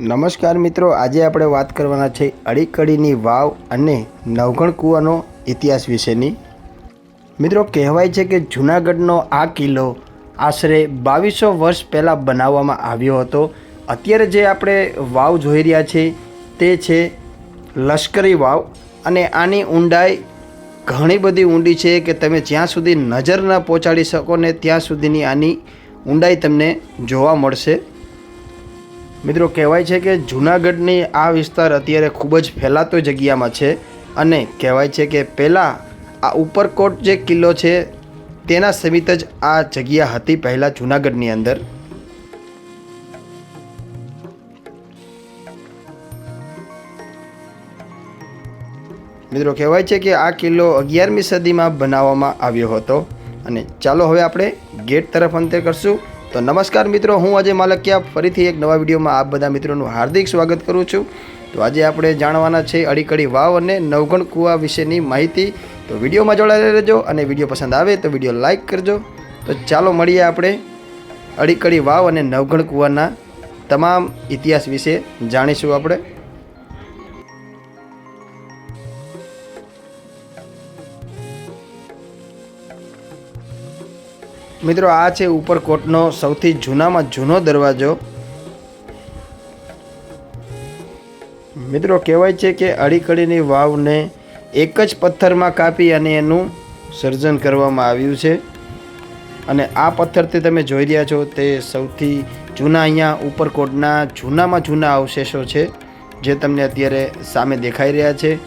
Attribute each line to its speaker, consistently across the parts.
Speaker 1: નમસ્કાર મિત્રો, આજે આપણે વાત કરવાના છે અડીકડીની વાવ અને નવઘણ કૂવાનો ઇતિહાસ વિશેની. મિત્રો, કહેવાય છે કે જૂનાગઢનો આ કિલ્લો આશરે બાવીસો વર્ષ પહેલાં બનાવવામાં આવ્યો હતો. અત્યારે જે આપણે વાવ જોઈ રહ્યા છે તે છે લશ્કરી વાવ અને આની ઊંડાઈ ઘણી બધી ઊંડી છે કે તમે જ્યાં સુધી નજર ન પહોંચાડી શકો ને ત્યાં સુધીની આની ઊંડાઈ તમને જોવા મળશે. મિત્રો, કહેવાય છે કે જૂનાગઢની આ વિસ્તાર અત્યારે ખૂબ જ ફેલાતો જગ્યામાં છે અને કહેવાય છે કે પહેલાં આ ઉપરકોટ જે કિલ્લો છે, તેના સમિત જ આ જગ્યા હતી પહેલાં જૂનાગઢની અંદર. મિત્રો, કહેવાય છે કે આ કિલ્લો અગિયારમી સદીમાં બનાવવામાં આવ્યો હતો. અને ચાલો હવે આપણે ગેટ તરફ અંતે કરશું. તો નમસ્કાર મિત્રો, હું આજે માલકિયા. ફરીથી એક નવા વિડીયોમાં આપ બધા મિત્રોનું હાર્દિક સ્વાગત કરું છું. તો આજે આપણે જાણવાના છે અડીકડી વાવ અને નવગણ કુવા વિશેની માહિતી. તો વિડીયોમાં જોડાયેલા રહેજો અને વીડિયો પસંદ આવે તો વીડિયો લાઇક કરજો. તો ચાલો મળીએ આપણે અડીકડી વાવ અને નવગણ કુવાના તમામ ઇતિહાસ વિશે જાણીશું આપણે. મિત્રો, આ છે ઉપરકોટનો સૌથી જૂનામાં જૂનો દરવાજો. મિત્રો, કહેવાય છે કે અડીકડીની વાવને એક જ પથ્થરમાં કાપી અને એનું સર્જન કરવામાં આવ્યું છે. અને આ પથ્થરથી તમે જોઈ રહ્યા છો, તે સૌથી જૂના અહીંયા ઉપરકોટના જૂનામાં જૂના અવશેષો છે, જે તમને અત્યારે સામે દેખાઈ રહ્યા છે.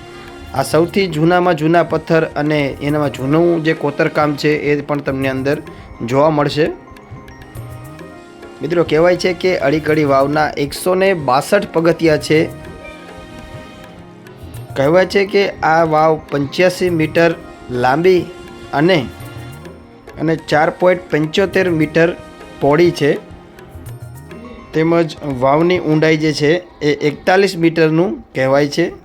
Speaker 1: આ સૌથી જૂનામાં જૂના પથ્થર અને એનામાં જૂનું જે કોતરકામ છે, એ પણ તમને અંદર જોવા મળશે. મિત્રો, કહેવાય છે કે અડીકડી વાવના એકસો ને બાસઠ પગથિયા છે. કહેવાય છે કે આ વાવ પંચ્યાસી મીટર લાંબી અને અને ચાર પોઈન્ટ પંચોતેર મીટર પહોળી છે. તેમજ વાવની ઊંડાઈ જે છે એ એકતાલીસ મીટરનું કહેવાય છે.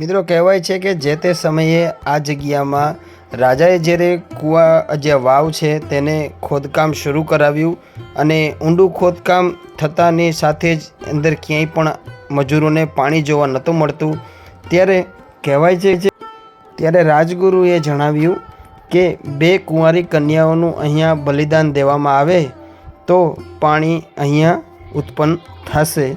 Speaker 1: મિત્રો, કહેવાય છે કે જે તે સમયે આ જગ્યામાં રાજાએ જ્યારે કૂવા જે વાવ છે તેને ખોદકામ શરૂ કરાવ્યું અને ઊંડું ખોદકામ થતાની સાથે જ અંદર ક્યાંય પણ મજૂરોને પાણી જોવા નહોતું મળતું. ત્યારે કહેવાય છે જે, ત્યારે રાજગુરુએ જણાવ્યું કે બે કુંવારી કન્યાઓનું અહીંયા બલિદાન દેવામાં આવે તો પાણી અહીંયા ઉત્પન્ન થશે.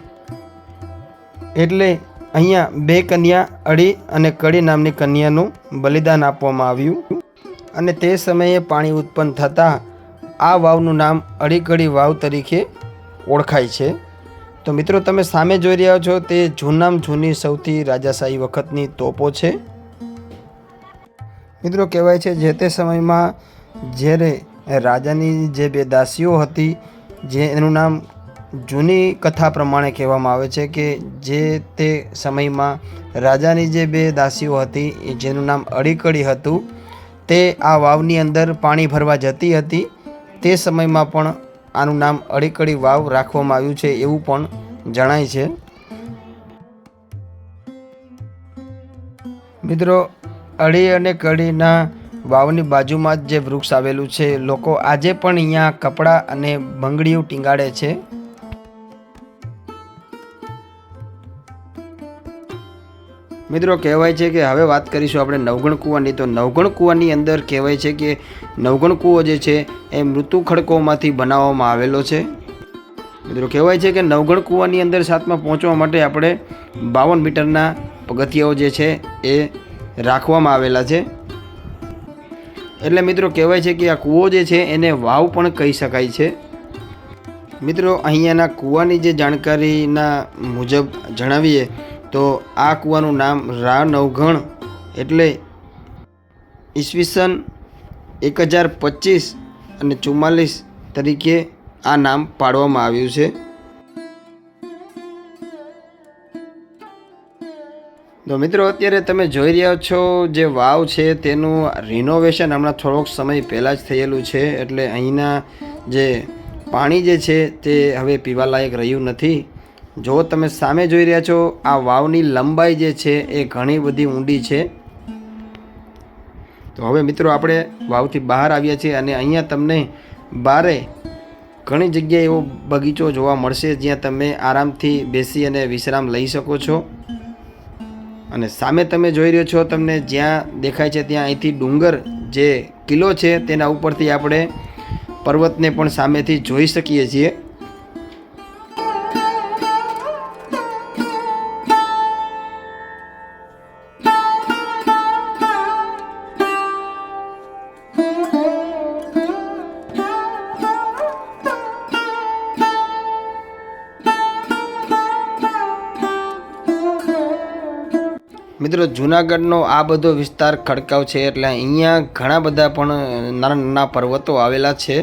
Speaker 1: એટલે અહીંયા બે કન્યા, અળી અને કડી નામની કન્યાનું બલિદાન આપવામાં આવ્યું. અને તે સમયે પાણી ઉત્પન્ન થતાં આ વાવનું નામ અડીકડી વાવ તરીકે ઓળખાય છે. તો મિત્રો, તમે સામે જોઈ રહ્યા છો, તે જૂનામ જૂની સૌથી રાજાશાહી વખતની તોપો છે. મિત્રો, કહેવાય છે જે તે સમયમાં જ્યારે રાજાની જે બે દાસીઓ હતી, જે એનું નામ જૂની કથા પ્રમાણે કહેવામાં આવે છે કે જે તે સમયમાં રાજાની જે બે દાસીઓ હતી જેનું નામ અડીકડી હતું, તે આ વાવની અંદર પાણી ભરવા જતી હતી. તે સમયમાં પણ આનું નામ અડીકડી વાવ રાખવામાં આવ્યું છે એવું પણ જણાય છે. મિત્રો, અડી અને કડીના વાવની બાજુમાં જ જે વૃક્ષ આવેલું છે, લોકો આજે પણ અહીંયા કપડાં અને બંગડીઓ ટીંગાડે છે. મિત્રો, કહેવાય છે કે હવે વાત કરીશું આપણે નવગણ કૂવાની. તો નવગણ કૂવાની અંદર કહેવાય છે કે નવગણ કૂવો જે છે, એ મૃત્યુ ખડકોમાંથી બનાવવામાં આવેલો છે. મિત્રો, કહેવાય છે કે નવગણ કૂવાની અંદર સાતમાં પહોંચવા માટે આપણે બાવન મીટરના પગથિયાઓ જે છે, એ રાખવામાં આવેલા છે. એટલે મિત્રો, કહેવાય છે કે આ કૂવો જે છે, એને વાવ પણ કહી શકાય છે. મિત્રો, અહીંયાના કૂવાની જે જાણકારીના મુજબ જણાવીએ તો આ કૂવાનું નામ રા નવઘણ એટલે ઈસવીસન એક હજાર પચીસ અને ચુમ્માલીસ તરીકે આ નામ પાડવામાં આવ્યું છે. તો મિત્રો, અત્યારે તમે જોઈ રહ્યા છો જે વાવ છે તેનું રિનોવેશન હમણાં થોડોક સમય પહેલાં જ થયેલું છે. એટલે અહીંના જે પાણી જે છે તે હવે પીવાલાયક રહ્યું નથી. જો તમે સામે જોઈ રહ્યા છો, આ વાવની લંબાઈ જે છે એ ઘણી બધી ઊંડી છે. તો હવે મિત્રો આપણે વાવથી બહાર આવ્યા છીએ અને અહીંયા તમને બારે ઘણી જગ્યાએ એવો બગીચો જોવા મળશે જ્યાં તમે આરામથી બેસી અને વિશ્રામ લઈ શકો છો. અને સામે તમે જોઈ રહ્યો છો તમને જ્યાં દેખાય છે ત્યાં અહીંથી ડુંગર જે કિલ્લો છે તેના ઉપરથી આપણે પર્વતને પણ સામેથી જોઈ શકીએ છીએ. મિત્રો, જુનાગઢનો આ બધો વિસ્તાર ખડકાવ છે એટલે અહીંયા ઘણા બધા પણ નાના નાના પર્વતો આવેલા છે.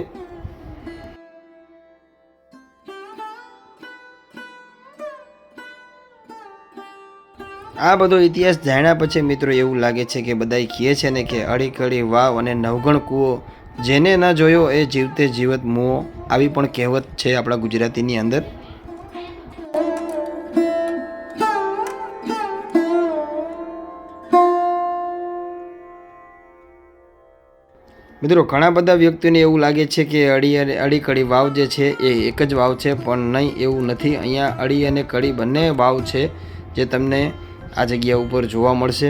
Speaker 1: આ બધો ઇતિહાસ જાણ્યા પછી મિત્રો એવું લાગે છે કે બધા કહે છે ને કે અડીકડી વાવ અને નવગણ કૂવો, જેને ન જોયો એ જીવતે જીવત મુઓ આવી પણ કહેવત છે આપણા ગુજરાતીની અંદર. મિત્રો, ઘણા બધા વ્યક્તિઓને એવું લાગે છે કે અડી અને અડી કડી વાવ જે છે એ એક જ વાવ છે, પણ નહીં, એવું નથી. અહીંયા અડી અને કડી બંને વાવ છે જે તમને આ જગ્યા ઉપર જોવા મળશે.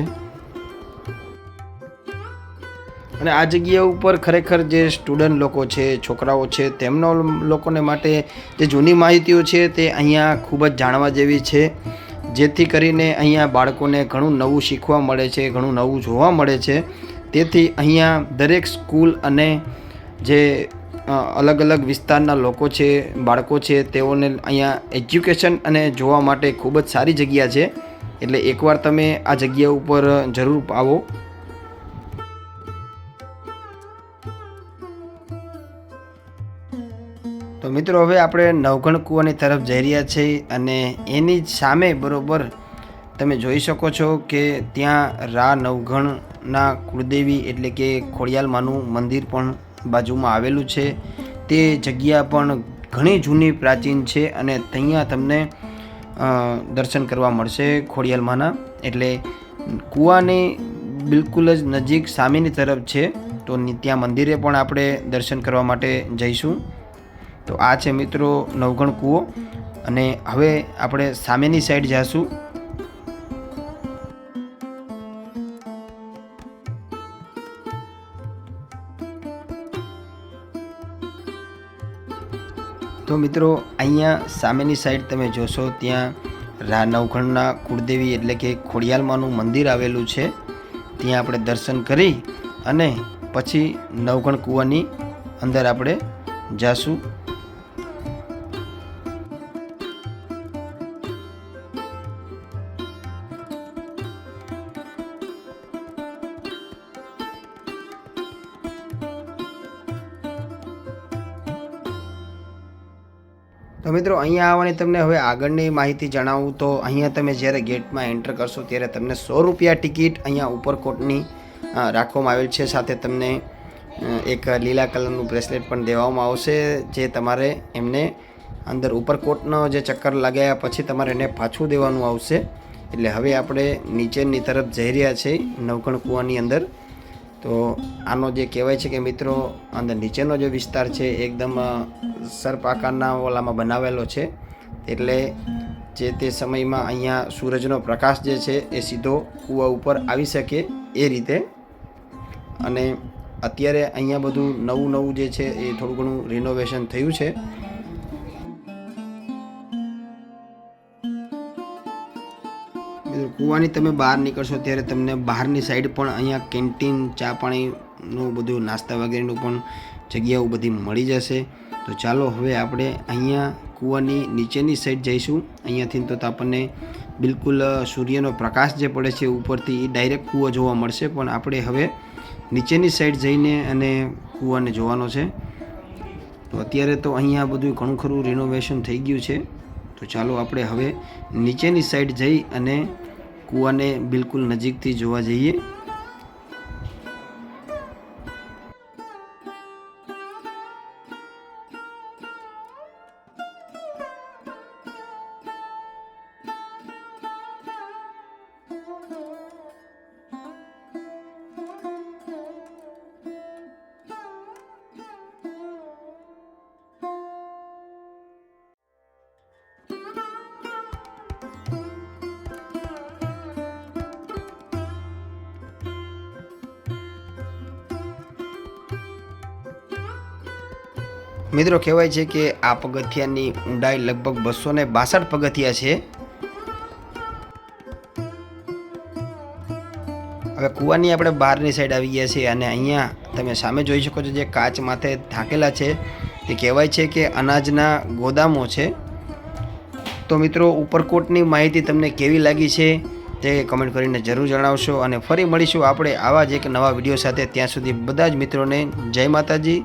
Speaker 1: અને આ જગ્યા ઉપર ખરેખર જે સ્ટુડન્ટ લોકો છે, છોકરાઓ છે, તેમનો લોકોને માટે જે જૂની માહિતીઓ છે તે અહીંયા ખૂબ જ જાણવા જેવી છે. જેથી કરીને અહીંયા બાળકોને ઘણું નવું શીખવા મળે છે, ઘણું નવું જોવા મળે છે. તેથી અહીંયા દરેક સ્કૂલ અને જે અલગ અલગ વિસ્તારના લોકો છે, બાળકો છે, તેઓને અહીંયા એજ્યુકેશન અને જોવા માટે ખૂબ જ સારી જગ્યા છે. એટલે એકવાર તમે આ જગ્યા ઉપર જરૂર આવો. તો મિત્રો, હવે આપણે નવગણ કૂવાની તરફ જઈ રહ્યા છીએ અને એની સામે બરાબર તમે જોઈ શકો છો કે ત્યાં રા નવગણના કુળદેવી એટલે કે ખોડિયાલમાનું મંદિર પણ બાજુમાં આવેલું છે. તે જગ્યા પણ ઘણી જૂની પ્રાચીન છે અને ત્યાં તમને દર્શન કરવા મળશે ખોડિયાલમાના એટલે કૂવાની બિલકુલ જ નજીક સામેની તરફ છે, તો ત્યાં મંદિરે પણ આપણે દર્શન કરવા માટે જઈશું. તો આ છે મિત્રો નવગણ કૂવો. અને હવે આપણે સામેની સાઈડ જાશું. તો મિત્રો, અહીંયા સામેની સાઈડ તમે જોશો, ત્યાં રા નવખંડના કુળદેવી એટલે કે ખોડિયાલમાંનું મંદિર આવેલું છે. ત્યાં આપણે દર્શન કરી અને પછી નવખંડ કૂવાની અંદર આપણે જાશું. તો મિત્રો, અહીંયા આવવાની તમને હવે આગળની માહિતી જણાવું તો, અહીંયા તમે જ્યારે ગેટમાં એન્ટર કરશો ત્યારે તમને સો રૂપિયા ટિકિટ અહીંયા ઉપરકોટની રાખવામાં આવેલ છે. સાથે તમને એક લીલા કલરનું બ્રેસલેટ પણ દેવામાં આવશે, જે તમારે એમને અંદર ઉપરકોટનો જે ચક્કર લગાવ્યા પછી તમારે એને પાછું દેવાનું આવશે. એટલે હવે આપણે નીચેની તરફ જઈ રહ્યા છીએ નવકણ કૂવાની અંદર. તો આનો જે કહેવાય છે કે મિત્રો અંદર નીચેનો જે વિસ્તાર છે, એકદમ સર્પ આકારના ઓલામાં બનાવેલો છે. એટલે જે તે સમયમાં અહીંયા સૂરજનો પ્રકાશ જે છે, એ સીધો કૂવા ઉપર આવી શકે એ રીતે. અને અત્યારે અહીંયા બધું નવું નવું જે છે, એ થોડું ઘણું રિનોવેશન થયું છે. કૂવાની તમે બહાર નીકળશો ત્યારે તમને બહારની સાઈડ પણ અહીંયા કેન્ટીન ચા પાણીનું બધું, નાસ્તા વગેરેનું પણ જગ્યાઓ બધી મળી જશે. તો ચાલો હવે આપણે અહીંયા કૂવાની નીચેની સાઈડ જઈશું. અહીંયાથી તો આપણને બિલકુલ સૂર્યનો પ્રકાશ જે પડે છે ઉપરથી એ ડાયરેક્ટ કૂવો જોવા મળશે. પણ આપણે હવે નીચેની સાઈડ જઈને અને કૂવાને જોવાનો છે. તો અત્યારે તો અહીંયા બધું ઘણું ખરું રિનોવેશન થઈ ગયું છે. તો ચાલો આપણે હવે નીચેની સાઈડ જઈ અને કૂવાને બિલકુલ નજીકથી જોવા જઈએ. મિત્રો કહેવાય છે કે આ પગથિયાની ઊંડાઈ લગભગ બસો ને બાસઠ પગથિયા છે. હવે કૂવાની આપણે બહારની સાઈડ આવી ગયા છીએ અને અહીંયા તમે સામે જોઈ શકો છો જે કાચ માથે ઢાંકેલા છે. તે કહેવાય છે કે અનાજના ગોદામો છે. તો મિત્રો ઉપરકોટની માહિતી તમને કેવી લાગી છે તે કમેન્ટ કરીને જરૂર જણાવશો અને ફરી મળીશું આપણે આવા જ એક નવા વીડિયો સાથે. ત્યાં સુધી બધા જ મિત્રોને જય માતાજી.